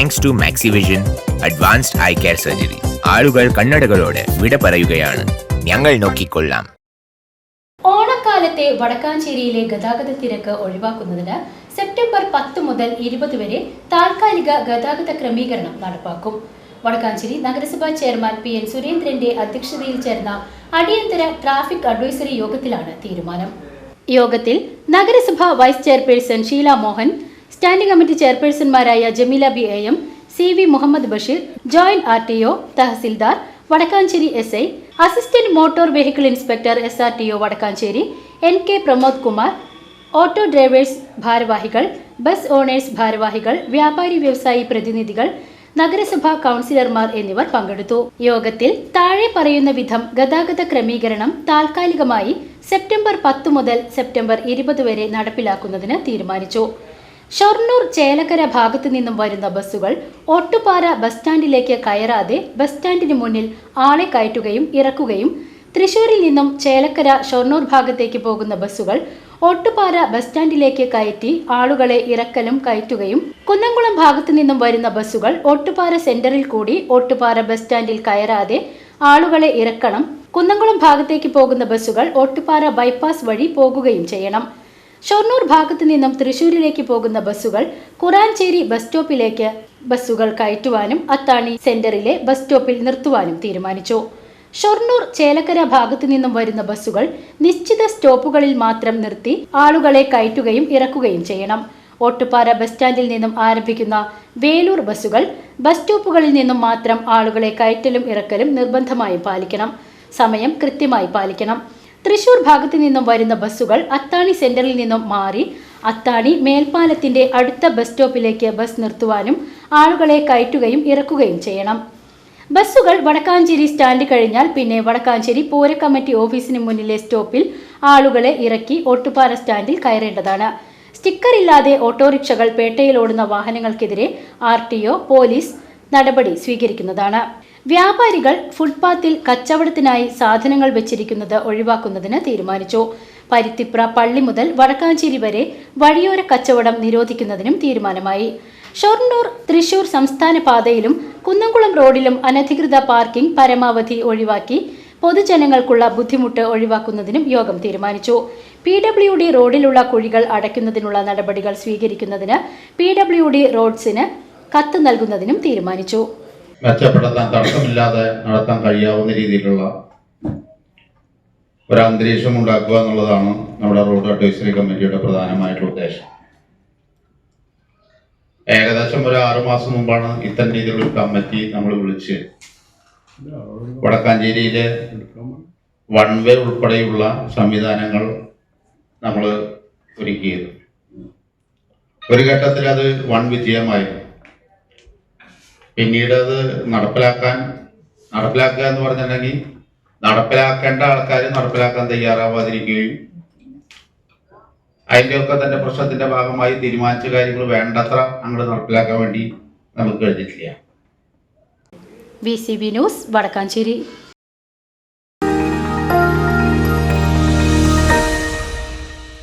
Thanks to Maxivision advanced eye care surgery ആളുകൾ കണ്ണടകളോട് വിട പറയുകയാണ്. ഞങ്ങൾ നോക്കിക്കൊള്ളാം. ഓണക്കാലത്തെ വടക്കാഞ്ചേരിയിലെ ഗതാഗത തിരക്ക് ഒഴിവാക്കുന്നതിന് സെപ്റ്റംബർ പത്ത് മുതൽ ഇരുപത് വരെ താൽക്കാലിക ഗതാഗത ക്രമീകരണം നടപ്പാക്കും. വടക്കാഞ്ചേരി നഗരസഭാ ചെയർമാൻ പി എൻ സുരേന്ദ്രന്റെ അധ്യക്ഷതയിൽ ചേർന്ന അടിയന്തര ട്രാഫിക് അഡ്വൈസറി യോഗത്തിലാണ് തീരുമാനം. യോഗത്തിൽ നഗരസഭാ vice chairperson Sheela Mohan standing committee ചെയർപേഴ്സൺമാരായ Jameela B A M C V Muhammad Basheer joint R T O tahsildar Vadakkanchery S I assistant motor vehicle inspector S R T O Vadakkanchery N K Pramod Kumar auto drivers ഭാരവാഹികൾ bus owners ഭാരവാഹികൾ വ്യാപാരി വ്യവസായി പ്രതിനിധികൾ നഗരസഭാ കൗൺസിലർമാർ എന്നിവർ പങ്കെടുത്തു. യോഗത്തിൽ താഴെ പറയുന്ന വിധം ഗതാഗത ക്രമീകരണം താൽക്കാലികമായി സെപ്റ്റംബർ പത്ത് മുതൽ സെപ്റ്റംബർ ഇരുപത് വരെ നടപ്പിലാക്കുന്നതിന് തീരുമാനിച്ചു. ഷൊർണൂർ ചേലക്കര ഭാഗത്തു നിന്നും വരുന്ന ബസ്സുകൾ ഒട്ടുപാറ ബസ് സ്റ്റാൻഡിലേക്ക് കയറാതെ ബസ് സ്റ്റാൻഡിന് മുന്നിൽ ആളെ കയറ്റുകയും ഇറക്കുകയും തൃശൂരിൽ നിന്നും ചേലക്കര ഷൊർണൂർ ഭാഗത്തേക്ക് പോകുന്ന ബസ്സുകൾ ഒട്ടുപാറ ബസ് സ്റ്റാൻഡിലേക്ക് കയറ്റി ആളുകളെ ഇറക്കലും കയറ്റുകയും കുന്നംകുളം ഭാഗത്തു നിന്നും വരുന്ന ബസ്സുകൾ ഒട്ടുപാറ സെന്ററിൽ കൂടി ഒട്ടുപാറ ബസ് സ്റ്റാൻഡിൽ കയറാതെ ആളുകളെ ഇറക്കണം. കുന്നംകുളം ഭാഗത്തേക്ക് പോകുന്ന ബസ്സുകൾ ഒട്ടുപാറ ബൈപ്പാസ് വഴി പോകുകയും ചെയ്യണം. ഷൊർണൂർ ഭാഗത്തു നിന്നും തൃശൂരിലേക്ക് പോകുന്ന ബസ്സുകൾ കുറാഞ്ചേരി ബസ് സ്റ്റോപ്പിലേക്ക് ബസ്സുകൾ കയറ്റുവാനും അത്താണി സെന്ററിലെ ബസ് സ്റ്റോപ്പിൽ നിർത്തുവാനും തീരുമാനിച്ചു. ഷൊർണൂർ ചേലക്കര ഭാഗത്തു നിന്നും വരുന്ന ബസ്സുകൾ നിശ്ചിത സ്റ്റോപ്പുകളിൽ മാത്രം നിർത്തി ആളുകളെ കയറ്റുകയും ഇറക്കുകയും ചെയ്യണം. ഓട്ടുപാറ ബസ് സ്റ്റാൻഡിൽ നിന്നും ആരംഭിക്കുന്ന വേലൂർ ബസ്സുകൾ ബസ് സ്റ്റോപ്പുകളിൽ നിന്നും മാത്രം ആളുകളെ കയറ്റലും ഇറക്കലും നിർബന്ധമായും പാലിക്കണം. സമയം കൃത്യമായി പാലിക്കണം. തൃശൂർ ഭാഗത്തു നിന്നും വരുന്ന ബസ്സുകൾ അത്താണി സെന്ററിൽ നിന്നും മാറി അത്താണി മേൽപ്പാലത്തിന്റെ അടുത്ത ബസ് സ്റ്റോപ്പിലേക്ക് ബസ് നിർത്തുവാനും ആളുകളെ കയറ്റുകയും ഇറക്കുകയും ചെയ്യണം. ബസ്സുകൾ വടക്കാഞ്ചേരി സ്റ്റാൻഡ് കഴിഞ്ഞാൽ പിന്നെ വടക്കാഞ്ചേരി പൂര ഓഫീസിന് മുന്നിലെ സ്റ്റോപ്പിൽ ആളുകളെ ഇറക്കി ഒട്ടുപാറ സ്റ്റാൻഡിൽ കയറേണ്ടതാണ്. സ്റ്റിക്കർ ഇല്ലാതെ ഓട്ടോറിക്ഷകൾ പേട്ടയിൽ ഓടുന്ന വാഹനങ്ങൾക്കെതിരെ ആർ പോലീസ് നടപടി സ്വീകരിക്കുന്നതാണ്. വ്യാപാരികൾ ഫുട്പാത്തിൽ കച്ചവടത്തിനായി സാധനങ്ങൾ വെച്ചിരിക്കുന്നത് ഒഴിവാക്കുന്നതിന് തീരുമാനിച്ചു. പരുത്തിപ്ര പള്ളി മുതൽ വടക്കാഞ്ചേരി വരെ വഴിയോര കച്ചവടം നിരോധിക്കുന്നതിനും തീരുമാനമായി. ഷൊർണൂർ തൃശൂർ സംസ്ഥാന പാതയിലും കുന്നംകുളം റോഡിലും അനധികൃത പാർക്കിംഗ് പരമാവധി ഒഴിവാക്കി പൊതുജനങ്ങൾക്കുള്ള ബുദ്ധിമുട്ട് ഒഴിവാക്കുന്നതിനും യോഗം തീരുമാനിച്ചു. പി ഡബ്ല്യു ഡി റോഡിലുള്ള കുഴികൾ അടയ്ക്കുന്നതിനുള്ള നടപടികൾ സ്വീകരിക്കുന്നതിന് പി ഡബ്ല്യു ഡി റോഡ്സിന് കത്ത് നൽകുന്നതിനും തീരുമാനിച്ചു. മെച്ചപ്പെടുത്താൻ തടസ്സമില്ലാതെ നടത്താൻ കഴിയാവുന്ന രീതിയിലുള്ള ഒരു അന്തരീക്ഷം ഉണ്ടാക്കുക എന്നുള്ളതാണ് നമ്മുടെ റോഡ് അഡ്വൈസറി കമ്മിറ്റിയുടെ പ്രധാനമായിട്ടുള്ള ഉദ്ദേശം. ഏകദേശം ഒരു ആറു മാസം മുമ്പാണ് ഇത്തരം രീതിയിലുള്ള ഒരു കമ്മിറ്റി നമ്മൾ വിളിച്ച് വടക്കാഞ്ചേരിയിലെ വൺ വേ ഉൾപ്പെടെയുള്ള സംവിധാനങ്ങൾ നമ്മൾ ഒരുക്കിയത്. ഒരു ഘട്ടത്തിൽ അത് വൺ വിജയമായിരുന്നു. പിന്നീട് അത് നടപ്പിലാക്കാൻ നടപ്പിലാക്കുക എന്ന് പറഞ്ഞിട്ടുണ്ടെങ്കിൽ നടപ്പിലാക്കേണ്ട ആൾക്കാർ നടപ്പിലാക്കാൻ തയ്യാറാവാതിരിക്കുകയും അതിന്റെയൊക്കെ തന്നെ പ്രശ്നത്തിന്റെ ഭാഗമായി തീരുമാനിച്ച കാര്യങ്ങൾ വേണ്ടത്ര അങ്ങോട്ട് നടപ്പിലാക്കാൻ വേണ്ടി നമുക്ക് കഴിഞ്ഞിട്ടില്ല. V C B news Vadakkanchery.